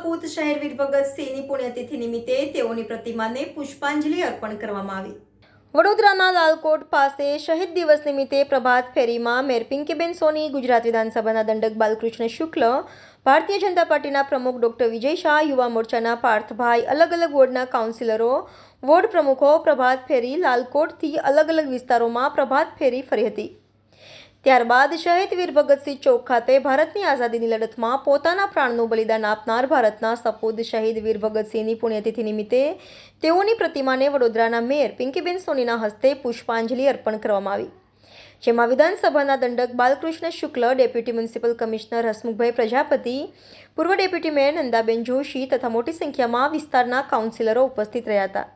સપૂત શહેર વીર ભગતસિંહની પુણ્યતિથિ નિમિત્તે તેઓની પ્રતિમાને પુષ્પાંજલિ અર્પણ કરવામાં આવી. વડોદરાના લાલકોટ પાસે શહીદ દિવસ નિમિત્તે પ્રભાત ફેરીમાં મેર પિંકીબેન સોની, ગુજરાત વિધાનસભાના દંડક બાલકૃષ્ણ શુક્લ, ભારતીય જનતા પાર્ટીના પ્રમુખ ડોક્ટર વિજય શાહ, યુવા મોરચાના પાર્થભાઈ અલગ અલગ વોર્ડના કાઉન્સિલરો, વોર્ડ પ્રમુખો પ્રભાત ફેરી લાલકોટથી અલગ અલગ વિસ્તારોમાં પ્રભાત ફેરી ફરી હતી. ત્યારબાદ શહીદ વીર ભગતસિંહ ચોક ખાતે ભારતની આઝાદીની લડતમાં પોતાના પ્રાણનું બલિદાન આપનાર ભારતના સપૂત શહીદ વીર ભગતસિંહની પુણ્યતિથિ નિમિત્તે તેઓની પ્રતિમાને વડોદરાના મેયર પિંકીબેન સોનીના હસ્તે પુષ્પાંજલિ અર્પણ કરવામાં આવી. જેમાં વિધાનસભાના દંડક Balkrishna Shukla, deputy municipal commissioner Hasmukhbhai Prajapati, પૂર્વ ડેપ્યુટી મેયર નંદાબેન જોશી તથા મોટી સંખ્યામાં વિસ્તારના કાઉન્સિલરો ઉપસ્થિત રહ્યા હતા.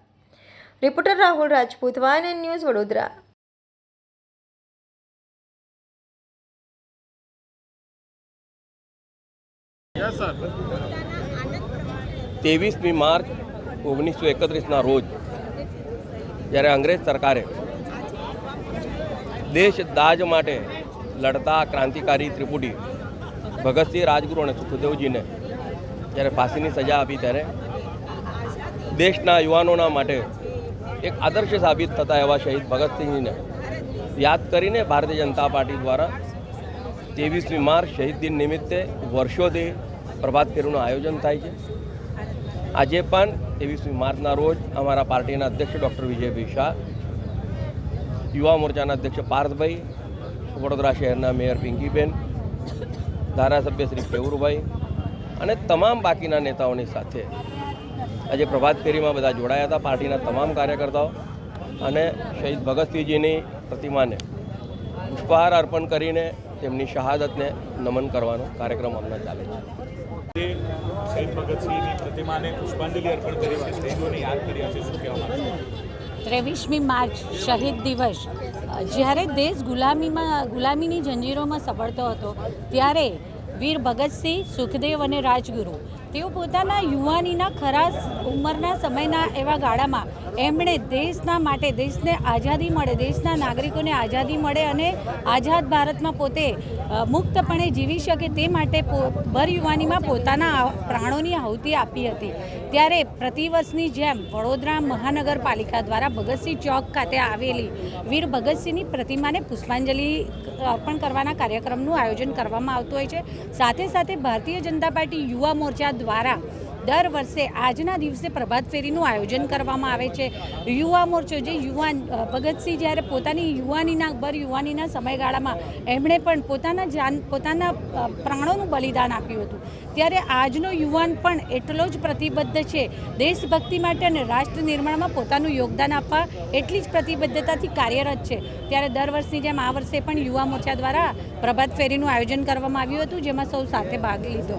રિપોર્ટર રાહુલ રાજપૂત વાયન ન્યૂઝ વડોદરા. ત્રેવીસમી માર્ચ ઓગણીસો એકત્રીસના રોજ જ્યારે અંગ્રેજ સરકારે દેશ દાજ માટે લડતા ક્રાંતિકારી ત્રિપુટી ભગતસિંહ રાજગુરુ અને સુખદેવજીને જ્યારે ફાંસીની સજા આપી ત્યારે દેશના યુવાનોના માટે એક આદર્શ સાબિત થતા એવા શહીદ ભગતસિંહજીને યાદ કરીને ભારતીય જનતા પાર્ટી દ્વારા ત્રેવીસમી માર્ચ શહીદ દિન નિમિત્તે વર્ષોથી પ્રભાત ફેરીનું આયોજન થાય છે. આજે પણ ત્રેવીસમી માર્ચના રોજ અમારા પાર્ટીના અધ્યક્ષ ડૉક્ટર વિજયભાઈ શાહ, યુવા મોરચાના અધ્યક્ષ પાર્થભાઈ, વડોદરા શહેરના મેયર પિંકીબેન, ધારાસભ્ય શ્રી કેવુરભાઈ અને તમામ બાકીના નેતાઓની સાથે આજે પ્રભાત ફેરીમાં બધા જોડાયા હતા, પાર્ટીના તમામ કાર્યકર્તાઓ અને શહીદ ભગતસિંહજીની પ્રતિમાને પુષ્પહાર અર્પણ કરીને તેમની શહાદતને નમન કરવાનો કાર્યક્રમ હમણાં ચાલે છે. શહીદ ભગતસિંહની પ્રતિમાને પુષ્પાંજલિ અર્પણ કરી છે. શહીદોને યાદ કર્યા છે. શું કહેવા ત્રેવીસમી માર્ચ શહીદ દિવસ. જ્યારે દેશ ગુલામીમાં ગુલામીની જંજીરોમાં સફળતો હતો ત્યારે વીર ભગતસિંહ સુખદેવ અને રાજગુરુ તેઓ પોતાના યુવાનીના ખરા ઉંમરના સમયના એવા ગાળામાં એમણે દેશના માટે દેશને આઝાદી મળે, દેશના નાગરિકોને આઝાદી મળે અને આઝાદ ભારતમાં પોતે મુક્તપણે જીવી શકે તે માટે ભર યુવાનીમાં પોતાના પ્રાણોની આહુતિ આપી હતી. ત્યારે પ્રતિવર્ષની જેમ વડોદરા મહાનગરપાલિકા દ્વારા ભગતસિંહ ચોક ખાતે આવેલી વીર ભગતસિંહની પ્રતિમાને પુષ્પાંજલિ અર્પણ કરવાના કાર્યક્રમનું આયોજન કરવામાં આવતું હોય છે. સાથે સાથે ભારતીય જનતા પાર્ટી યુવા મોરચા દ્વારા દર વર્ષે આજના દિવસે પ્રભાત ફેરીનું આયોજન કરવામાં આવે છે. યુવા મોરચો જે યુવાન ભગતસિંહ જ્યારે પોતાની યુવાનીના ભર યુવાનીના સમયગાળામાં એમણે પણ પોતાના જાન, પોતાના પ્રાણોનું બલિદાન આપ્યું હતું. ત્યારે આજનો યુવાન પણ એટલો જ પ્રતિબદ્ધ છે. દેશભક્તિ માટે અને રાષ્ટ્ર નિર્માણમાં પોતાનું યોગદાન આપવા એટલી જ પ્રતિબદ્ધતાથી કાર્યરત છે. ત્યારે દર વર્ષની જેમ આ વર્ષે પણ યુવા મોરચા દ્વારા પ્રભાત ફેરીનું આયોજન કરવામાં આવ્યું હતું, જેમાં સૌ સાથે ભાગ લીધો.